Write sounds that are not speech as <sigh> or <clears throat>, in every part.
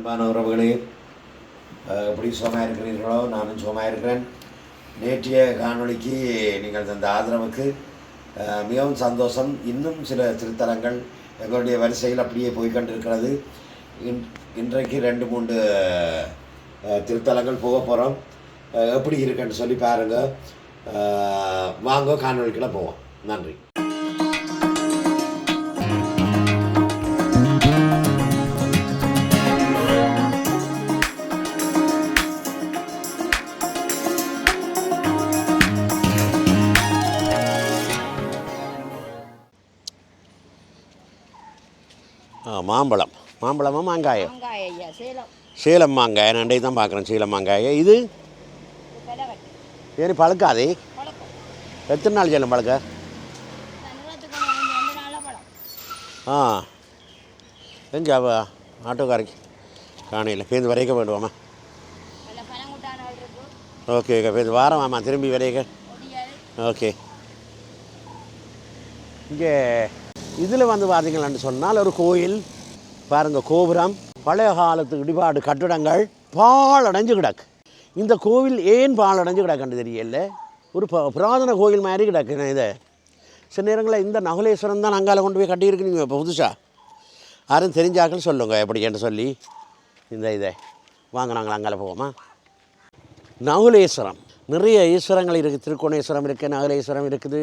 அன்பான உறவுகளே எப்படி சுகமாக இருக்கிறீர்களோ நானும் சுகமாக இருக்கிறேன் நேற்றைய காணொளிக்கு நீங்கள் தந்த ஆதரவுக்கு மிகவும் சந்தோஷம். இன்னும் சில திருத்தலங்கள் எங்களுடைய வரிசையில் அப்படியே போய்கொண்டிருக்கிறது இன் இன்றைக்கு ரெண்டு மூன்று திருத்தலங்கள் போக போகிறோம் எப்படி இருக்குன்னு சொல்லி பாருங்கள் வாங்க காணொலிக்கெல்லாம் போவோம். நன்றி. மாம்பழம். மாம்பழமா மாங்காயம்? சேலம். மாங்காய் நான் தான் பார்க்குறேன் சேலம் மாங்காயை. இது? ஏறி பழுக்காதே. எத்தனை நாள் சேலம் பழுக்க? ஆ. எங்கே அவ ஆட்டோக்காரங்க? காணையில். பேருந்து வரைக்க இருக்கு. Okay okay. பேருந்து வாரம் ஆமாம் திரும்பி வரைக்க ஓகே. இங்கே இதில் வந்து பார்த்தீங்களான்னு சொன்னால் ஒரு கோயில் பாருங்கள் கோபுரம் பழைய காலத்து இடிபாடு கட்டிடங்கள் பாழடைஞ்சு கிடக்கு. இந்த கோவில் ஏன் பாழடைஞ்சு கிடக்குன்னு தெரியல? ஒரு ப புராதன கோவில் மாதிரி கிடக்கு இதை. சில நேரங்களில் இந்த நகுலேஸ்வரம் தான் அங்கால கொண்டு போய் கட்டியிருக்கீங்க இப்போ புதுசாக யாரும் தெரிஞ்சாக்கள் சொல்லுங்க எப்படின்னு சொல்லி. இந்த இதை. வாங்க நாங்கள் அங்கால போவோமா? நகுலேஸ்வரம். நிறைய ஈஸ்வரங்கள் இருக்குது திருக்கோணேஸ்வரம் இருக்குது நகுலேஸ்வரம் இருக்குது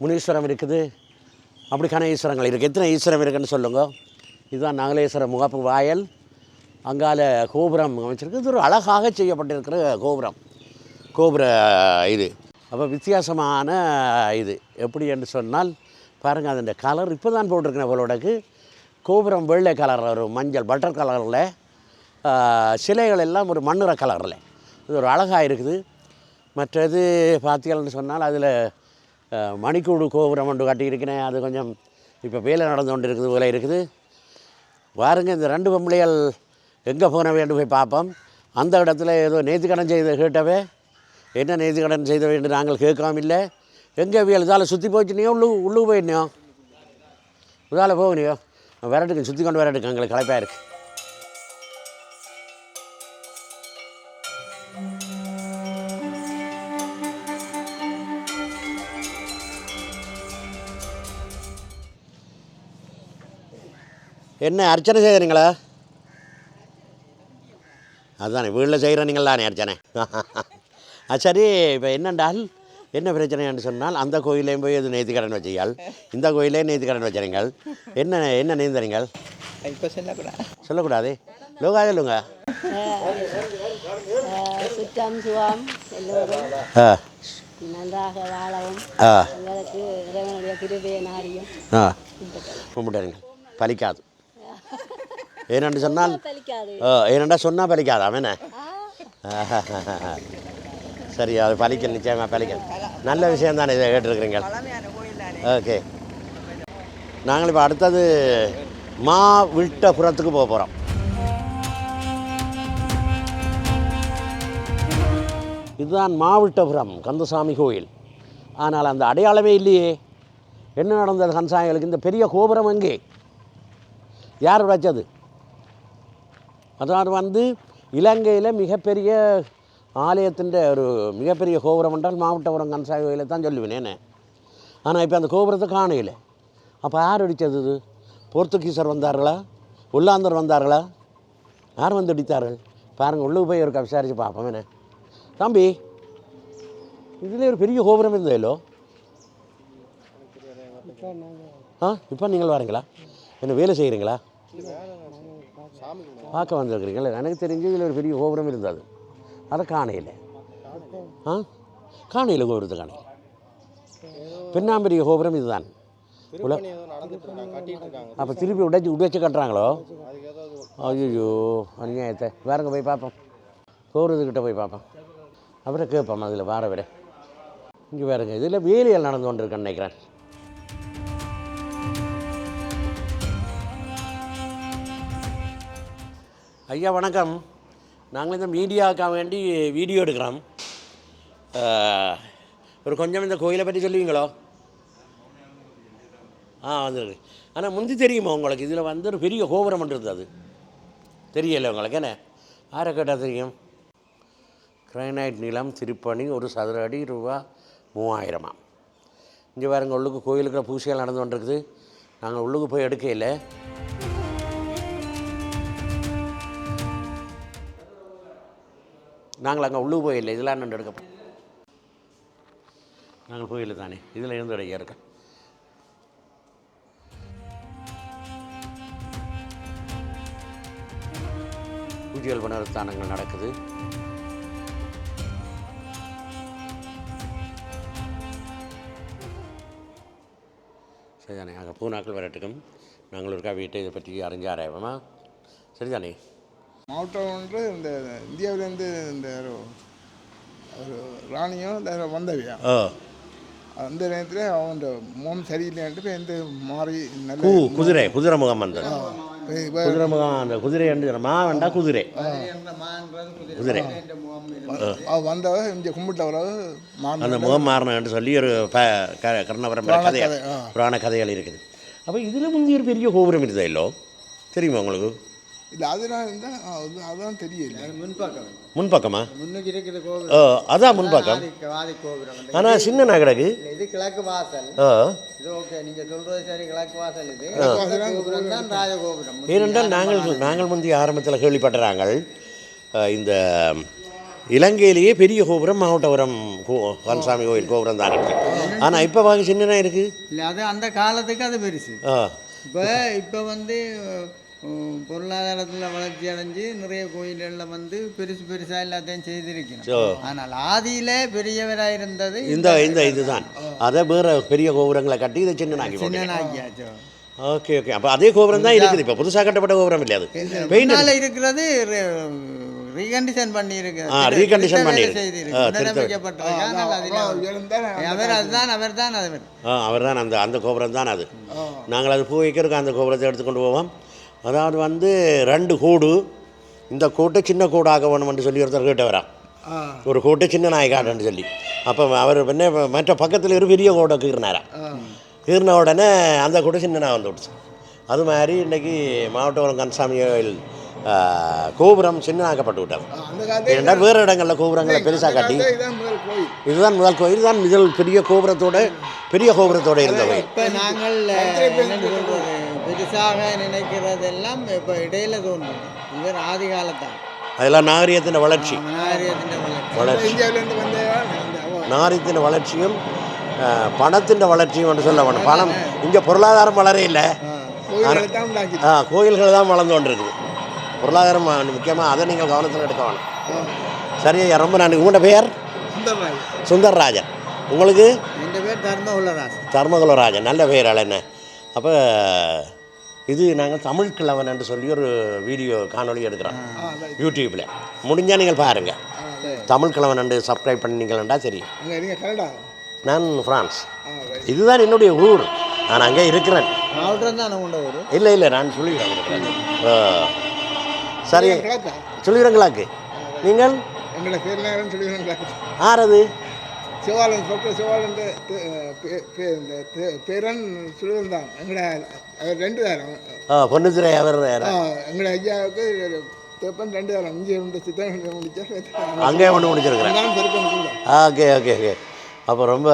முனீஸ்வரம் இருக்குது. அப்படி ஈஸ்வரங்கள் இருக்குது எத்தனை ஈஸ்வரம் இருக்குன்னு சொல்லுங்கள் இதுதான் நகுலேஸ்வரம் முகப்பு வாயல். அங்கால கோபுரம் அமைச்சிருக்கு. இது ஒரு அழகாக செய்யப்பட்டிருக்கிற கோபுரம். கோபுர இது. அப்போ வித்தியாசமான இது. எப்படி என்று சொன்னால் பாருங்கள் அதன் கலர் இப்போ தான் போட்டிருக்கேன் போலோடக்கு கோபுரம் வெள்ளை கலர் ஒரு மஞ்சள் பட்டர் கலரில் சிலைகள் எல்லாம் ஒரு மண்ணுற கலரில் இது ஒரு அழகாக இருக்குது. மற்றது பார்த்தீங்கன்னு சொன்னால் அதில் மணிக்கூடு கோபுரம் ஒன்று கட்டியிருக்கிறேன். அது கொஞ்சம் இப்போ வேலை நடந்து கொண்டு இருக்குது போல இருக்குது. வாருங்க இந்த ரெண்டு பொம்பளைகள் எங்கே போன வேண்டும் போய் பார்ப்போம். அந்த இடத்துல ஏதோ நேர்த்திக்கடன் செய்த கேட்டவே என்ன நேர்த்திக்கடன் செய்த வேண்டும் நாங்கள் கேட்காம இல்லை. எங்கே வியல் இதால் சுற்றி போச்சுனியோ உள்ளு உள்ளுக்கு போயிடணும் இதால் போகணியோ விரட்டுக்கு சுற்றி கொண்டு விரட்டுக்கு எங்களுக்கு களைப்பாக இருக்குது என்ன அர்ச்சனை செய்கிறீங்களா? அதுதானே வீட்டில் செய்கிற நீங்கள் தானே அர்ச்சனை. அது சரி இப்போ என்னென்றால் என்ன பிரச்சனைன்னு சொன்னால் அந்த கோயிலையும் போய் எது நேர்த்திக்கடன் வச்சியால்? இந்த கோயிலே நேர்த்திக்கடன் வச்சுறீங்கள் என்ன என்ன நீந்தறீங்கள் இப்போ சொல்லக்கூடாது. சொல்லக்கூடாது. லோகா சொல்லுங்க. சுற்றம் சுகம் எல்லோரும் ஆ. நன்றாக வாழவும். ஆ. எங்களுக்கு இறைவனுடைய கிருபையை நாடியும். ஆ. கும்பிட்டுருங்க. பலிக்காது. ஏனென்று சொன்னால் ஏனெண்டா சொன்னால் பலிக்காது அவன சரி அது பலிக்கல் நிச்சயமாக பலிக்கல். நல்ல விஷயம் தானே இதை கேட்டிருக்கிறீங்க ஓகே. நாங்கள் இப்போ அடுத்தது மா விட்டபுரத்துக்கு போக போகிறோம் இதுதான் மாவிட்டபுரம் கந்தசாமி கோயில். ஆனால் அந்த அடையாளமே இல்லையே. என்ன நடந்தது கந்தசாமிகளுக்கு? இந்த பெரிய கோபுரம் எங்கே? யார் உடைச்சது? அதாவது வந்து இலங்கையில் மிகப்பெரிய ஆலயத்தின் ஒரு மிகப்பெரிய கோபுரம் என்றால் மாவட்டபுரம் கன்சாய் கோயிலை தான் சொல்லுவேன் ஆனால் இப்போ அந்த கோபுரத்தை காணையில் அப்போ யார் அடித்தது இது? போர்த்துகீசர் வந்தார்களா? உள்ளாந்தர் வந்தார்களா? யார் வந்து அடித்தார்கள் பாருங்கள் உள்ளே போய் ஒரு விசாரித்து பார்ப்போம் என்ன தம்பி இதில் ஒரு பெரிய கோபுரம் இருந்ததில்லோ ஆ இப்போ நீங்கள் வரீங்களா? என்ன வேலை செய்கிறீங்களா? பார்க்க வந்திருக்கிறீங்களா. எனக்கு தெரிஞ்சு இதில் ஒரு பெரிய கோபுரம் இருந்தது. அதை காணையில். ஆ? காணையில் கோபுரத்தை காணையில். பெண்ணாம்பரிய கோபுரம் இதுதான். அப்போ திருப்பி உடைச்சி உடைச்சு கட்டுறாங்களோ? ஐயோ அநியாயத்தை. வேறங்க போய் பார்ப்போம். கோபுரத்துக்கிட்ட போய் பார்ப்போம். அப்புறம் கேட்போம் அதில் வார விட. இங்கே வேறுங்க இதில் வேலைகள் நடந்து கொண்டிருக்கேன்னு நினைக்கிறேன். ஐயா வணக்கம். நாங்கள் இந்த மீடியாவுக்காக வேண்டி வீடியோ எடுக்கிறோம். ஒரு கொஞ்சம் இந்த கோயிலை பற்றி சொல்லுவீங்களோ? ஆ வந்துருக்கு. ஆனால் முந்தி தெரியுமா உங்களுக்கு? இதில் வந்து ஒரு பெரிய கோபுரம் ஒன்று அது தெரியல உங்களுக்கு என்ன? ஆரை கேட்டால் தெரியும்? கிரைனைட் நிலம் திருப்பணி ஒரு சதுர அடி ரூபா மூவாயிரமா? இங்கே பாருங்க உள்ளுக்கு கோயிலுக்குள்ள பூசைகள் நடந்து கொண்டிருக்குது. நாங்கள் உள்ளுக்கு போய் எடுக்கையில் நாங்கள் அங்கே உள்ளுக்கு போயில்லை இதெல்லாம் நின்று எடுக்க நாங்கள் போயில்லை தானே. இதில் இருந்து எடுக்க. இருக்க பூஜைகள் புனருத்தானங்கள் நடக்குது. சரிதானே. அங்கே பூனாக்கள் வரட்டுக்கும். நாங்கள் இருக்கா வீட்டை இதை பற்றி அறிஞ்சு ஆராயமா சரிதானே. மாவட்டம் ஒன்று இந்த இந்தியாவிலேருந்து இந்த ஒரு ராணியும் இந்த வந்தவியா? அந்த நேரத்தில் அவன் முகம் சரியில்லைன்ட்டு இந்த மாறி நல்ல குதிரை குதிரை முகம் இப்ப குதிரை முகம் அந்த குதிரை என்று மா வேண்டா குதிரை. குதிரை. வந்தவ இங்கே கும்பிட்டவரவ மாறி அந்த முகம் மாறணும்னு சொல்லி ஒரு ப க- கர்ணபரம்பரை புராண கதைகள் கதை. புராண கதைகள் இருக்குது. அப்போ இதில் முந்தைய ஒரு பெரிய கோபுரம் இருக்குதா இல்லோ? தெரியுமா உங்களுக்கு? இல்லை அதெல்லாம் இருந்தால் அதான் தெரியல. முன்பக்கமா. முன்னுக்கு இருக்குது கோபுரம். ஓ அதான் முன்பக்கம். கோபுரம். ஆனால் சின்ன இல்ல, இது கிழக்கு வாசல். இது ஓகே நீங்க சொல்றது சரி கிழக்கு வாசல் இது. தான் கோபுரம் தான் ராஜகோபுரம். ஏனென்றால் நாங்கள் நாங்கள் முந்தைய ஆரம்பத்தில் கேள்விப்பட்டுறாங்கள் அஹ், இந்த இலங்கையிலேயே பெரிய கோபுரம் மாவட்டபுரம் கோ கன்சாமி கோயில் கோபுரம் தான் இருக்கு. ஆனால் இப்போ வாங்க சின்னனா இருக்குது இல்லை அது அந்த காலத்துக்கு அது பெருசு. ஆ. இப்போ இப்போ வந்து பொருளாதாரத்தில் வளர்ச்சி அடைஞ்சு நிறைய கோயில்களில் வந்து பெருசு பெருசாக எல்லாத்தையும் செய்திருக்கணும். ஆனால் ஆதியிலே பெரியவராக இருந்தது இந்த இந்த இதுதான். அதை வேற பெரிய கோபுரங்களை கட்டி இதை சின்னனாக்கி சின்னனாக்கியாச்சோ. Okay okay. அப்போ அதே கோபுரம் தான் இருக்குது. இப்போ புதுசாக கட்டப்பட்ட கோபுரம் இல்லை அது? பெயிண்ட் முன்னால இருக்கிறது ரீகண்டிஷன் பண்ணி இருக்கு ஆ, இருந்தால் அவர் அதுதான் அவர் தான் அவர் ஆ அவர் தான் அந்த அந்த கோபுரம் தான் அது. நாங்கள் அது பூ வைக்கிறதுக்கு அந்த கோபுரத்தை எடுத்துக்கொண்டு போவோம். அதாவது வந்து ரெண்டு கூடு. இந்த கூட்டை சின்ன கூடாக வேணும்னு சொல்லி ஒருத்தர் கேட்டு வரா ஒரு கூட்டை சின்ன நாயக்காடுன்னு சொல்லி. அப்போ அவர் என்ன மற்ற பக்கத்தில் ஒரு பெரிய கூடை கீறினாரா கீறின உடனே அந்த கூட்டை சின்னனாக வந்து விடுச்சு அது மாதிரி இன்றைக்கி மாவட்டபுரம் கன்சாமி கோயில் கோபுரம் சின்னனாக்கப்பட்டு விட்டாங்க ஏன்டா வேறு இடங்களில் கோபுரங்களை பெருசாக காட்டி இதுதான் முதல் கோயில். இதுதான் முதல் பெரிய கோபுரத்தோட பெரிய கோபுரத்தோட இருந்த கோயில். பெருசாக நினைக்கிறதெல்லாம் இப்போ இடையில தோன்றும். இவர் ஆதி காலத்தான். அதெல்லாம் நாகரிகத்தின் வளர்ச்சி. நாகரிகத்தின் வளர்ச்சி. வளர்ச்சி. இந்தியாவிலேருந்து வந்த நாகரிகத்தின் வளர்ச்சியும் பணத்தின் வளர்ச்சியும் என்று சொல்ல வேணும். பணம் இங்கே பொருளாதாரம் வளர இல்லை. கோயில்களை தான் உண்டாக்கி. ஆ கோயில்கள் தான் வளர்ந்து கொண்டிருக்குது பொருளாதாரம் முக்கியமாக அதை நீங்கள் கவனத்தில் எடுக்க வேணும். சரி ஐயா ரொம்ப நன்றி. உங்களோட பெயர் சுந்தரராஜ். சுந்தர்ராஜன். உங்களுக்கு? என் பேர் தர்ம உள்ளராசன் தர்மகுலராஜன். நல்ல பெயர் என்ன? அப்போ இது நாங்கள் தமிழ் கிழவன் என்று சொல்லி ஒரு வீடியோ காணொளி எடுக்கிறோம். யூடியூப்பில் முடிஞ்சால் நீங்கள் பாருங்கள் தமிழ் கிழவன் என்று சப்ஸ்கிரைப் பண்ணீங்களா கனடா? நான் ஃப்ரான்ஸ் இதுதான் என்னுடைய ஊர். நான் அங்கே இருக்கிறேன். இல்லை இல்லை நான். ஆ. சரி. சொல்லிடுறங்களாக்கு நீங்கள்? ஆறது சிவாலன் சொல்கிற சிவாலன் இந்த பே- பேரன் சுழுவன் தான். எங்களோட அவர் ரெண்டு தாரம். பொன்னுத்துறை அவர் வேற. எங்களோட ஐயாவுக்கு தேப்பன் ரெண்டு தாரம். இங்கே உண்டு சித்தன் முடிச்சா அங்கே ஒன்று முடிச்சிருக்கிறேன் ஓகே ஓகே ஓகே. அப்போ ரொம்ப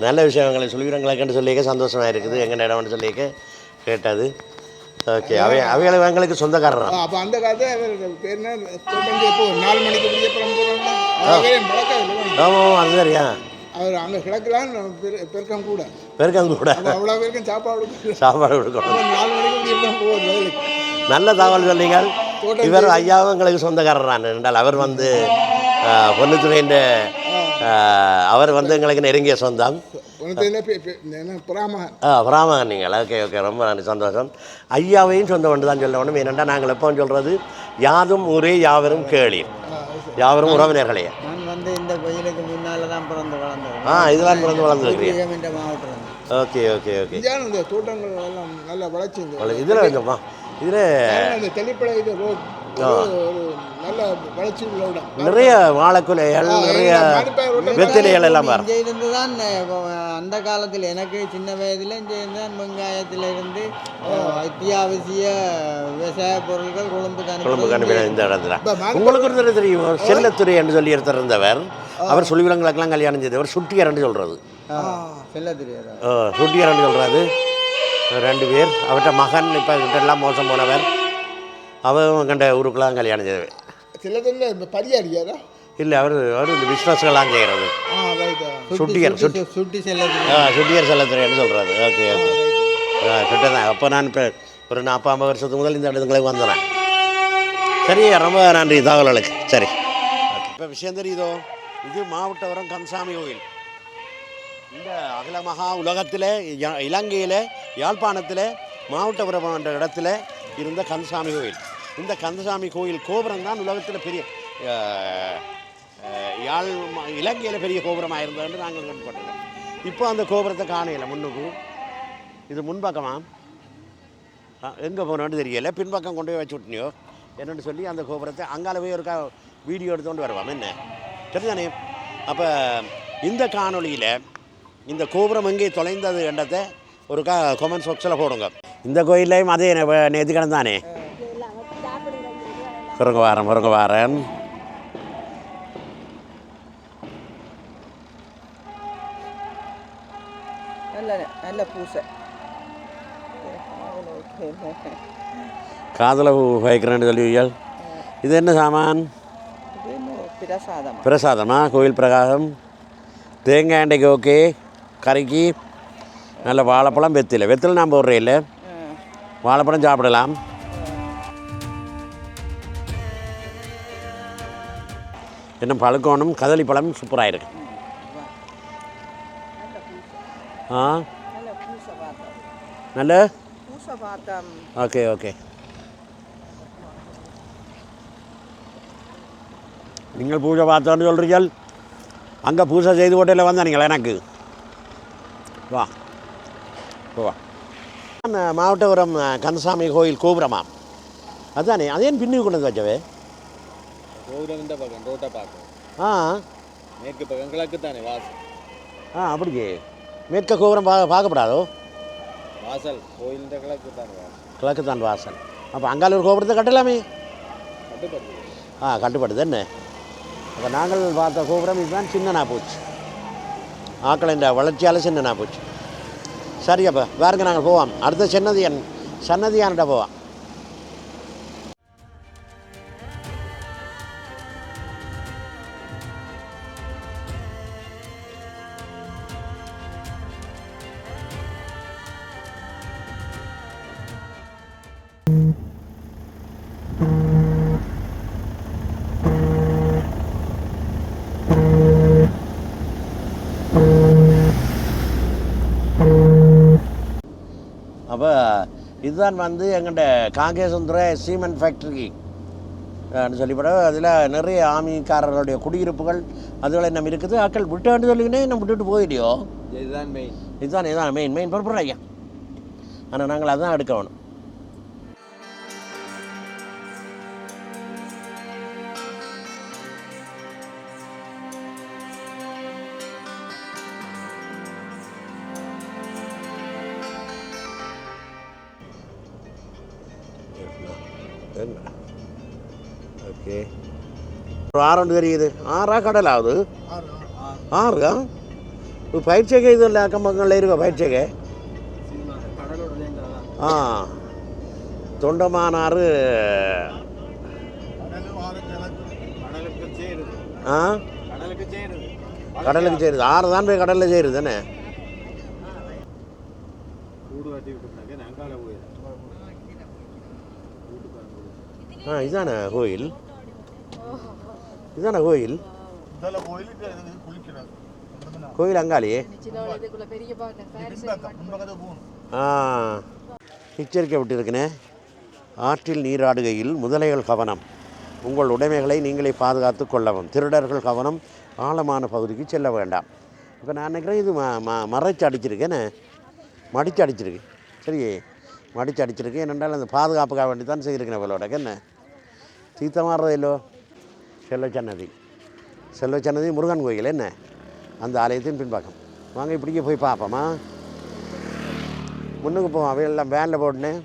நல்ல விஷயங்களை சொல்லிக்கிறவங்களுக்குன்னு சொல்லிக்க சந்தோஷமாக இருக்குது. எங்கள் இடம்னு சொல்லிக்க கேட்டது. ஓகே அவை அவைகளை எங்களுக்கு சொந்தக்காரர்? அப்போ அந்த காலத்தில் அவர் பேர் என்ன எப்போ நாலு மணிக்கு முடிய அப்புறம் போகிறாங்க ஆமாம் அது சரியா அவர் அங்கே கிடக்கலாம் பெருக்கம் கூட. பெருக்கம் கூட. அவ்வளோ பேருக்கும் சாப்பாடு. சாப்பாடு கொடுக்கணும். நாலு மணிக்கு நல்ல தகவல் சொன்னீங்க. இவர் ஐயாவும் எங்களுக்கு சொந்தக்காரர் தான் என்றால் அவர் வந்து பொண்ணுத்துறையின் அவர் வந்து எங்களுக்கு நெருங்கிய சொந்தம். பிராமகன். நீங்கள். Okay okay. ரொம்ப நன்றி சந்தோஷம். ஐயாவையும் சொந்த ஒன்று தான் சொல்ல வேணும். ஏனென்றால் நாங்கள் எப்போ சொல்கிறது யாதும் ஊரே யாவரும் கேளீர். யாவரும் உறவினர்களே. நான் வந்து இந்த கோயிலுக்கு முன்னால தான் பிறந்து வளர்ந்தது ஆ இதெல்லாம் பிறந்து வளர்ந்துருக்கிறீங்க மாவட்டம் ஓகே ஓகே ஓகே. இந்த தோட்டங்கள் எல்லாம் நல்ல வளர்ச்சி இதில் கொஞ்சமா இதில் அந்த தெளிப்படை இது ரோட் நல்ல வளர்ச்சி உள்ள நிறைய வாழைக்குலைகள் நிறைய வெத்திலைகள் எல்லாம் வரும். இருந்து தான் அந்த காலத்தில் எனக்கு சின்ன வயதில் இங்கே இருந்து தான் வெங்காயத்தில் இருந்து அத்தியாவசிய விவசாய பொருட்கள் கொழும்பு அனுப்பி கண்டுபிடி இந்த இடத்துல. உங்களுக்கு ஒருத்தர் தெரியும் செல்லத்துறை என்று சொல்லி ஒருத்தர் இருந்தவர். அவர் சொல்லிவிலங்களுக்கெல்லாம் கல்யாணம் செய்தவர். சுட்டியார்னு சொல்கிறது செல்ல தெரியாதா சுட்டியார்னு சொல்கிறாரு ரெண்டு பேர். அவர்கிட்ட மகன் இப்போ எல்லாம் மோசம் போனவர். அவன் கண்ட ஊருக்கெல்லாம் கல்யாணம் செய்தவர். சில தடவை இந்த பரியாடியாரா இல்லை அவர் அவர் இந்த பிஸ்னஸ்கெல்லாம் செய்கிறது சுட்டியார் சுட்டி சுட்டி. செல்ல ஆ சுட்டியார் செல்லத்துறைன்னு சொல்கிறது ஓகே ஓகே. ஆ கிட்ட தான் அப்போ நான் இப்போ ஒரு நாற்பது ஐம்பது வருஷத்துக்கு முதல் இந்த இடத்துங்களுக்கு வந்துடுறேன் சரி ரொம்ப நன்றி தகவல்களுக்கு. சரி. இப்போ விஷயம் தெரியுதோ? இது மாவட்டவரம் கந்தசாமி கோயில். இந்த அகிலமகா உலகத்தில் இலங்கையில் யாழ்ப்பாணத்தில் மாவட்டபுரம் என்ற இடத்துல இருந்த கந்தசாமி கோயில். இந்த கந்தசாமி கோயில் கோபுரம் தான் உலகத்தில் பெரிய யாழ் இலங்கையில் பெரிய கோபுரமாக இருந்ததுன்னு நாங்கள் கேள்விப்பட்டிருக்கோம் இப்போ அந்த கோபுரத்தை காணையில் முன்னுக்கு. இது முன்பக்கமாக எங்கே போனோன்னு தெரியலை. பின்பக்கம் கொண்டு போய் வச்சு விட்டினியோ என்னென்னு சொல்லி அந்த கோபுரத்தை அங்கால போய் ஒருக்கா வீடியோ எடுத்துக்கொண்டு வருவோம். என்ன? தெரிஞ்சானே அப்போ இந்த காணொளியில் இந்த கோபுரம் எங்கே தொலைந்தது என்றதை ஒருக்கா கொமெண்ட்ஸ் பாக்ஸில் போடுங்க. இந்த கோயில்லையும் அதே நேற்றுக்கிழமை தானே பிறங்க வாரம் பிறங்க வாரன். நல்ல நல்ல பூசை. காதலை வைக்கிறேன்னு சொல்லுவீர்கள். இது என்ன சாமான்? பிரசாதம்? பிரசாதமா? கோயில் பிரகாசம். தேங்காய் அண்டைக்கு ஓகே கறிக்கு நல்ல வாழைப்பழம் வெத்திலை. வெத்திலை நான் போடுறேன் இல்லை வாழைப்பழம் சாப்பிடலாம். என்ன பழுக்கோணும் கதளி பழம் சூப்பராக இருக்கு ஆ? நல்ல? Okay okay. நீங்கள் பூஜை பார்த்தோன்னு சொல்கிறீர்கள் அங்கே பூஜை செய்து போட்டில் வந்தானீங்களா எனக்கு? வா. போ வா. அந்த மாவட்டபுரம் கந்தசாமி கோயில் கோபுரமா? அதானே அதேன் பின்னுக்கு கொண்டு வந்து வச்சவே? கோபுரம் இந்த பக்கம் ரோட்டை பார்க்கும் ஆ. மேற்கு பக்கம் கிழக்கு தானே வாசல். ஆ அப்படியே. மேற்க கோபுரம் பா பார்க்கப்படாதோ? வாசல் கோயில் இந்த கிழக்கு தானே வாசல். கிழக்கு தான் வாசல். அப்போ அங்கால ஒரு கோபுரத்தை கட்டலாமே? கட்டுப்பட்டு ஆ கட்டுப்படுது என்ன? அப்போ நாங்கள் பார்த்த கோபுரம் இதுதான் சின்னனா போச்சு. ஆக்கள் இந்த வளர்ச்சியால் சின்னனா போச்சு. சரி அப்போ வேறுங்க நாங்கள் போவோம். அடுத்த சன்னதியன் சன்னதியான்கிட்ட போவோம். இதுதான் வந்து எங்கள்கிட்ட காங்கேசந்துறை சீமெண்ட் ஃபேக்ட்ரி சொல்லிப்பட அதில் நிறைய ஆமிக்காரர்களுடைய குடியிருப்புகள் அதுகள் என்ன இருக்குது. ஆக்கள் விட்டான்னு சொல்லிக்கினே நம்ம விட்டுட்டு போயிடியோ இதுதான் மெயின் இதுதான் இதுதான் மெயின் மெயின் பரப்புற ஐயா. ஆனால் நாங்கள் அதான் எடுக்க வேணும். ஓகே ஒரு ஆறு தெரியுது ஆறா கடல் ஆகுது ஆறுகா இப்போ பயிற்சிகை இதில் அக்கம் பக்கங்களில் இருக்க பயிற்சிகை ஆ. தொண்டமானாறு. ஆ? கடலுக்கு சேருது. ஆறு தான் போய் கடலில் சேருது தானே கூடு கட்டி விட்டுருந்தாங்க அங்கால போயிடும் ஆ இதானே கோயில்? இதானே கோயில்? கோயில் அங்காளியே ஆ. எச்சரிக்கை விட்டிருக்கனே ஆற்றில் நீராடுகையில் முதலைகள் கவனம். உங்கள் உடைமைகளை நீங்களே பாதுகாத்து கொள்ளவும். திருடர்கள் கவனம் ஆழமான பகுதிக்கு செல்ல வேண்டாம். இப்போ நான் நினைக்கிறேன் இது ம ம மறைச்சு அடிச்சிருக்கேனே. மடித்து அடிச்சிருக்கு. சரி மடிச்சு அடிச்சிருக்கு. என்னென்றால் அந்த பாதுகாப்புக்காக வேண்டி தான் செய்திருக்கிறேன் இவளோட. என்ன? தீத்த மாறுறதில்லோ செல்லச்சன்னதி செல்வச்சன்னதி முருகன் கோயில் என்ன? அந்த ஆலயத்தின் பின்பக்கம் வாங்க இப்படியே போய் பார்ப்போமா? முன்னுக்கு போவோம். அவையெல்லாம் வேனில் போட்டுனேன்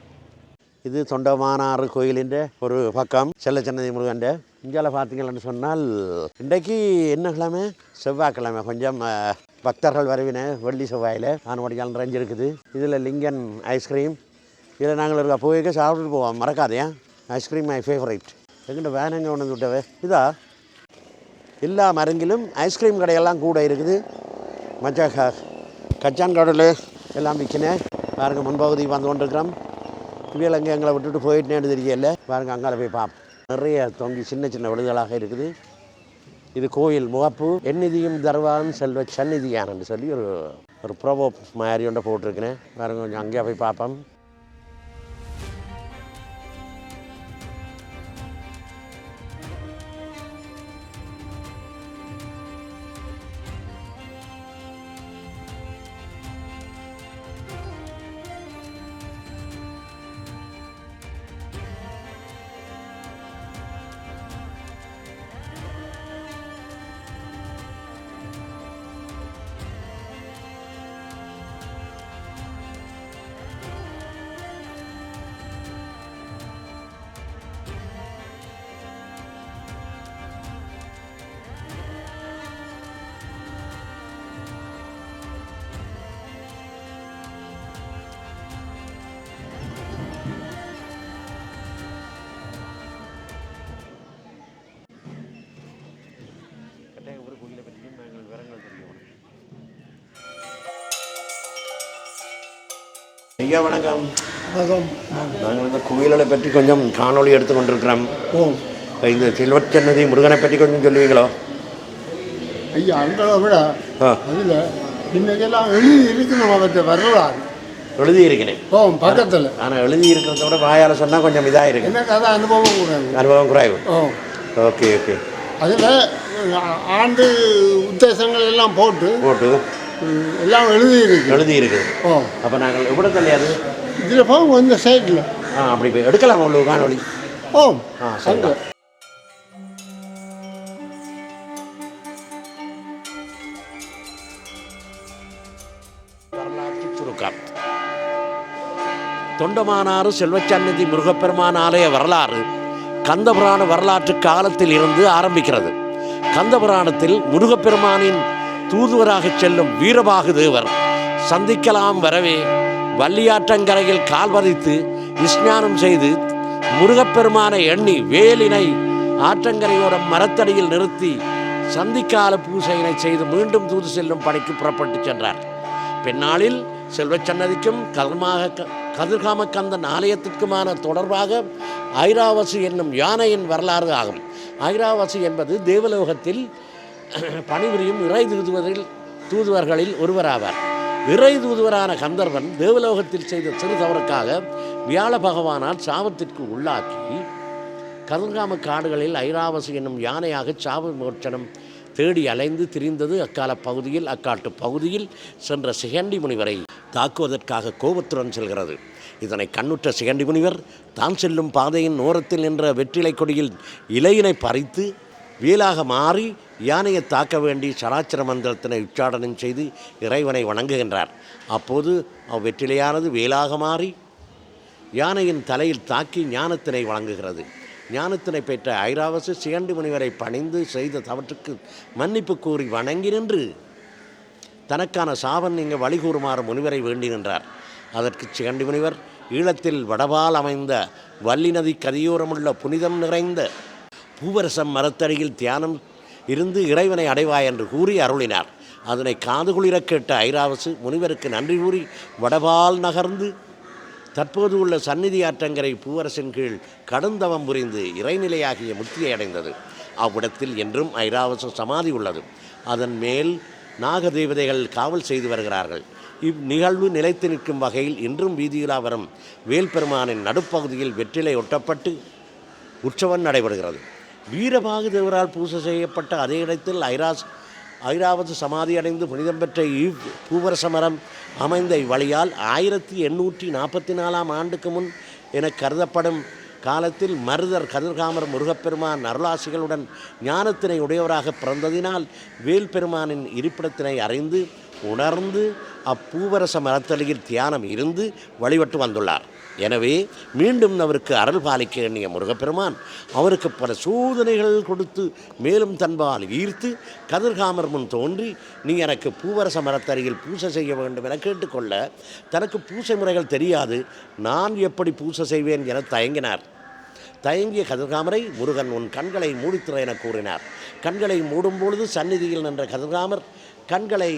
இது தொண்டமானாறு கோயிலிൻ്റെ ஒரு பக்கம் செல்லச்சன்னதி முருகன் இந்தியாவில் பார்த்தீங்கன்னு சொன்னால் இன்றைக்கு என்ன கிழமை? செவ்வாய்க்கிழமை. கொஞ்சம் பக்தர்கள் வரவின வெள்ளி செவ்வாயில். ஆனவடியால் நிறைஞ்சிருக்குது இதில் லிங்கன் ஐஸ்கிரீம். இதில் நாங்கள் இருக்க போய்க்க சாப்பிட்டுட்டு போவோம். மறக்காதையா? ஐஸ்கிரீம் மை ஃபேவரைட் எங்கிட்ட வேனுங்க ஒன்று கொண்டு வந்து விட்டவே இதா? எல்லா மருங்கிலும் ஐஸ்கிரீம் கடையெல்லாம் கூட இருக்குது. மற்ற க கச்சான் கடல் எல்லாம் விற்கினேன் பாருங்க முன்பகுதி வந்து கொண்டிருக்கிறோம். இவியல் அங்கே எங்களை விட்டுட்டு போயிட்டேன்னு தெரியல. பாருங்க அங்கால போய் பார்ப்போம் நிறைய தொங்கி சின்ன சின்ன விடுதலாக இருக்குது. இது கோயில் முகப்பு. எந்நிதியும் தருவான் செல்வ சந்நிதியானன்னு சொல்லி ஒரு ஒரு ப்ரோபோ மாதிரி ஒன்றை போட்டிருக்கிறேன். பாருங்க கொஞ்சம் அங்கேயே போய் பார்ப்போம் ஐயா வணக்கம். நாங்கள் இந்த கோயில்களை பற்றி கொஞ்சம் காணொளி எடுத்து கொண்டிருக்கிறோம். இந்த செல்வச்சன்னதி முருகனை பற்றி கொஞ்சம் சொல்லுவீங்களோ? ஐயா அங்களை விட அதில் இன்னைக்கெல்லாம் எழுதி இருக்கணும் அவற்றை வரலாறு. எழுதி இருக்கிறேன். ஓ பக்கத்தில். ஆனால் எழுதி இருக்கிறத விட வாயால் சொன்னால் கொஞ்சம் இதாக இருக்கு. எனக்கு அதான் அனுபவம் கூடாது. அனுபவம் குறைவு. ஓ. Okay okay. அதில் ஆண்டு உத்தேசங்கள் எல்லாம் போட்டு போட்டு எல்லாம் எழுதி இருக்கு எழுதி இருக்குது ஓ. அப்போ நாங்கள் எப்படி தெரியாது இதில் போகும் இந்த சைடில். ஆ அப்படி போய் எடுக்கலாம் உங்களுக்கு காணொளி. ஓ ஆ சரி தொண்டமானாறு செல்வச்சன்னதி முருகப்பெருமான் ஆலய வரலாறு கந்தபுராண வரலாற்று காலத்தில் இருந்து ஆரம்பிக்கிறது. கந்தபுராணத்தில் முருகப்பெருமானின் தூதுவராகச் செல்லும் வீரபாகு தேவர் சந்திக்கலாம் வரவே வள்ளியாற்றங்கரையில் கால் பதித்து ஸ்நானம் செய்து முருகப்பெருமானை எண்ணி வேலினை ஆற்றங்கரையோரம் மரத்தடியில் நிறுத்தி சந்திக்கால பூசையினை செய்து மீண்டும் தூது செல்லும் பணிக்கு புறப்பட்டு சென்றார். பின்னாளில் செல்வச்சன்னதிக்கும் கதமாக க- கதிர்காம கந்தன் ஆலயத்திற்குமான தொடர்பாக ஐராவசி என்னும் யானையின் வரலாறு ஆகும். ஐராவசி என்பது தேவலோகத்தில் <clears throat> பணிபுரியும் இறை தூதுவரில் தூதுவர்களில் ஒருவராவார். இறை தூதுவரான கந்தர்வன் தேவலோகத்தில் செய்த சிறு தவறுக்காக வியாழ பகவானால் சாபத்திற்கு உள்ளாக்கி கதிர்காம காடுகளில் ஐராவசி என்னும் யானையாக சாவு மோட்சனம் தேடி அலைந்து திரிந்தது அக்கால பகுதியில் அக்காட்டு பகுதியில் சென்ற சிகண்டி முனிவரை தாக்குவதற்காக கோபத்துடன் செல்கிறது. இதனை கண்ணுற்ற சிகண்டி முனிவர் தான் செல்லும் பாதையின் ஓரத்தில் நின்ற வெற்றிலை கொடியில் இலையினை பறித்து வேலாக மாறி யானையை தாக்க வேண்டி சராச்சர மந்திரத்தினை உச்சாடனம் செய்து இறைவனை வணங்குகின்றார். அப்போது அவ்வெற்றிலையானது வேலாக மாறி யானையின் தலையில் தாக்கி ஞானத்தினை வழங்குகிறது. ஞானத்தினை பெற்ற ஐராவசு சிகண்டு முனிவரை பணிந்து செய்த தவற்றுக்கு மன்னிப்பு கூறி வணங்கி நின்று தனக்கான சாவன் இங்கு வழிகூறுமாறு முனிவரை வேண்டி நின்றார். அதற்கு சிகண்டி முனிவர் ஈழத்தில் வடபால் அமைந்த வள்ளி நதி கதியோரமுள்ள புனிதம் நிறைந்த பூவரசம் மரத்தடியில் தியானம் இருந்து இறைவனை அடைவாய் என்று கூறி அருளினார். அதனை காதுகுளிரக் கேட்ட ஐராவசு முனிவருக்கு நன்றி கூறி வடபால் நகர்ந்து தற்போது உள்ள சந்நிதி ஆற்றங்கரை பூவரசின் கீழ் கடுந்தவம் புரிந்து இறைநிலையாகிய முக்தியை அடைந்தது. அவ்விடத்தில் என்றும் ஐராவச சமாதி உள்ளது. அதன் மேல் நாகதேவதைகள் காவல் செய்து வருகிறார்கள். இந்நிகழ்வு நிலைத்து நிற்கும் வகையில் இன்றும் வீதியிலா வரும் வேல்பெருமானின் நடுப்பகுதியில் வெற்றிலை ஒட்டப்பட்டு உற்சவம் நடைபெறுகிறது. வீரமாக தேவரால் பூசை செய்யப்பட்ட அதே இடத்தில் ஐராஸ் ஐராவது சமாதி அடைந்து புனிதம் பெற்ற இவ் பூவரச மரம் அமைந்த இவ்வழியால் ஆயிரத்தி எண்ணூற்றி நாற்பத்தி நாலாம் ஆண்டுக்கு முன் என கருதப்படும் காலத்தில் மருதர் கதிர்காமர் முருகப்பெருமான் அருளாசிகளுடன் ஞானத்தினை உடையவராக பிறந்ததினால் வேல்பெருமானின் இருப்பிடத்தினை அறிந்து உணர்ந்து அப்பூவரச மரத்தடியில் தியானம் இருந்து வழிபட்டு வந்துள்ளார். எனவே மீண்டும் அவருக்கு அருள் பாலிக்க எண்ணிய முருகப்பெருமான் அவருக்கு பல சோதனைகள் கொடுத்து மேலும் தன்பால் ஈர்த்து கதிர்காமர் முன் தோன்றி நீ எனக்கு பூவரச மரத்தருகில் பூசை செய்ய வேண்டும் என கேட்டுக்கொள்ள தனக்கு பூசை முறைகள் தெரியாது. நான் எப்படி பூசை செய்வேன் என தயங்கினார். தயங்கிய கதிர்காமரை முருகன் உன் கண்களை மூடித்திற என கூறினார். கண்களை மூடும் பொழுது சந்நிதியில் நின்ற கதிர்காமர் கண்களை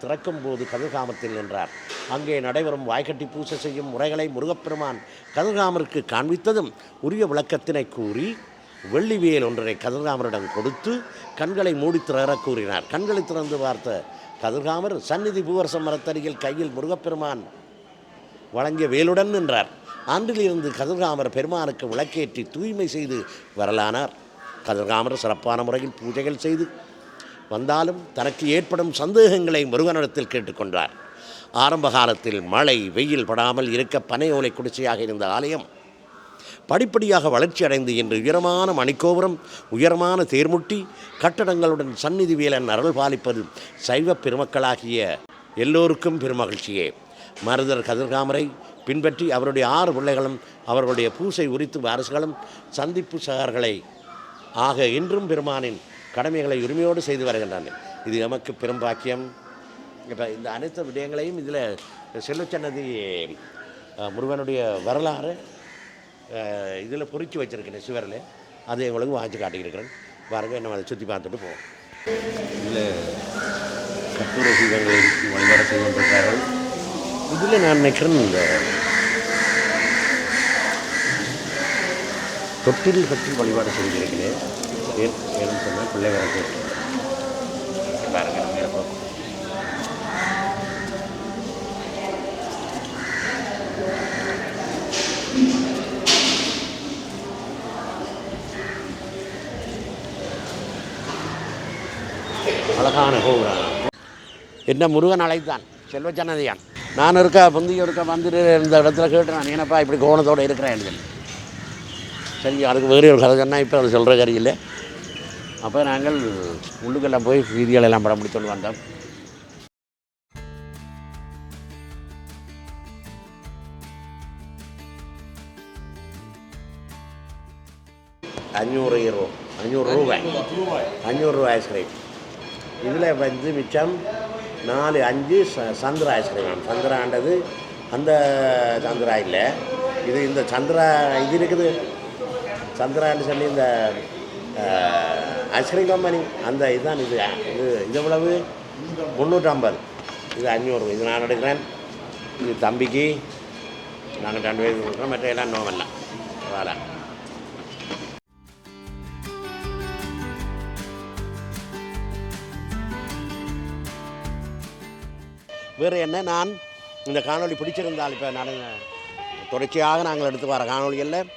திறக்கும் போது கதிர்காமத்தில் நின்றார். அங்கே நடைபெறும் வாய்க்கட்டி பூசை செய்யும் முறைகளை முருகப்பெருமான் கதிர்காமருக்கு காண்பித்ததும் உரிய விளக்கத்தினை கூறி வெள்ளிவேல் ஒன்றை கதிர்காமரிடம் கொடுத்து கண்களை மூடி திறர கூறினார். கண்களை திறந்து பார்த்த கதிர்காமர் சந்நிதி பூவரச மரத்தடியில் கையில் முருகப்பெருமான் வழங்கிய வேலுடன் நின்றார். அன்றிலிருந்து கதிர்காமர் பெருமானுக்கு விளக்கேற்றி தூய்மை செய்து வரலானார். கதிர்காமர் சிறப்பான முறையில் பூஜைகள் செய்து வந்தாலும் தனக்கு ஏற்படும் சந்தேகங்களை முருகனிடத்தில் கேட்டுக்கொண்டார். ஆரம்ப காலத்தில் மழை வெயில் படாமல் இருக்க பனை ஓலை குடிசையாக இருந்த ஆலயம் படிப்படியாக வளர்ச்சி அடைந்து இன்று உயரமான மணிக்கோபுரம் உயரமான தேர்முட்டி கட்டடங்களுடன் சந்நிதி வேலன் அருள் பாலிப்பது சைவ பெருமக்களாகிய எல்லோருக்கும் பெருமகிழ்ச்சியே. மருதர் கதிர்காமரை பின்பற்றி அவருடைய ஆறு பிள்ளைகளும் அவர்களுடைய பூசை உரித்து வாரசுகளும் சந்திப்பு சகர்களை ஆக இன்றும் பெருமானின் கடமைகளை உரிமையோடு செய்து வருகின்றனர் இது எமக்கு பெரும்பாக்கியம் இப்போ இந்த அனைத்து விடயங்களையும் இதில் செல்வச்சன்னதி அஹ், முருகனுடைய வரலாறு இதில் பொறிச்சு வச்சுருக்கேன் சுவரில் அதை உங்களுக்கு வாங்கி காட்டியிருக்கிறேன். பாருங்க நம்ம அதை சுற்றி பார்த்துட்டு போவோம். இதில் கற்பூர தீபங்களை வழிபாடு செய்து கொண்டிருக்கிறார்கள். இதில் நான் நினைக்கிறேன் இந்த தொட்டில் கட்டி வழிபாடு செஞ்சிருக்கிறேன் பேர் வேணும்னு சொன்னால் பிள்ளை வரக்கு பாருங்க அழகான கோபுரம் என்ன முருகன் அழைத்தான். செல்வச்சன்னதியான் நான் இருக்க பொந்தி இருக்க வந்துட்டு இந்த இடத்துல கேட்டு நான் என்னப்பா இப்படி கோணத்தோடு இருக்கிறேன் சொல்லி. சரி அதுக்கு வேறு ஒரு கதை சொன்னால் இப்போ அது சொல்கிற கறி இல்லை அப்போ நாங்கள் உள்ளுக்கெல்லாம் போய் வீதிகளெல்லாம் படம் பிடிச்சோன்னு வந்தோம். அஞ்சூறு ஈரோ அஞ்சூறு ரூபாய். அஞ்சூறு ரூபாய் ஐஸ்கிரீம் இதில் வந்து மிச்சம் நாலு அஞ்சு ச சந்திரா ஐஸ்கிரீம் சந்திரான்றது அந்த சந்திரா இல்லை. இது இந்த சந்திரா இது இருக்குது. சந்திரான்னு சொல்லி இந்த ஐஸ்கிரீம் கம்பெனி அந்த இதுதான் இது. இது இவ்வளவு முந்நூற்றம்பது. இது அஞ்சூறு இது நான் எடுக்கிறேன். இது தம்பிக்கு நாங்கள் ரெண்டு பேருக்கு கொடுக்குறோம் மற்ற எல்லாம் நோவெல்லாம் வரேன் வேறு என்ன? நான் இந்த காணொளி பிடிச்சிருந்தால் இப்போ நான் தொடர்ச்சியாக நாங்கள் எடுத்து வர காணொளிகளில்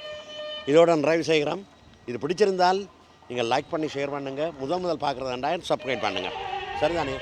இதோட நிறைவு செய்கிறோம் இது பிடிச்சிருந்தால் நீங்கள் லைக் பண்ணி ஷேர் பண்ணுங்கள் முதல் முதல் பார்க்குறதாண்டா சப்ஸ்கிரைப் பண்ணுங்கள் சரிதானே?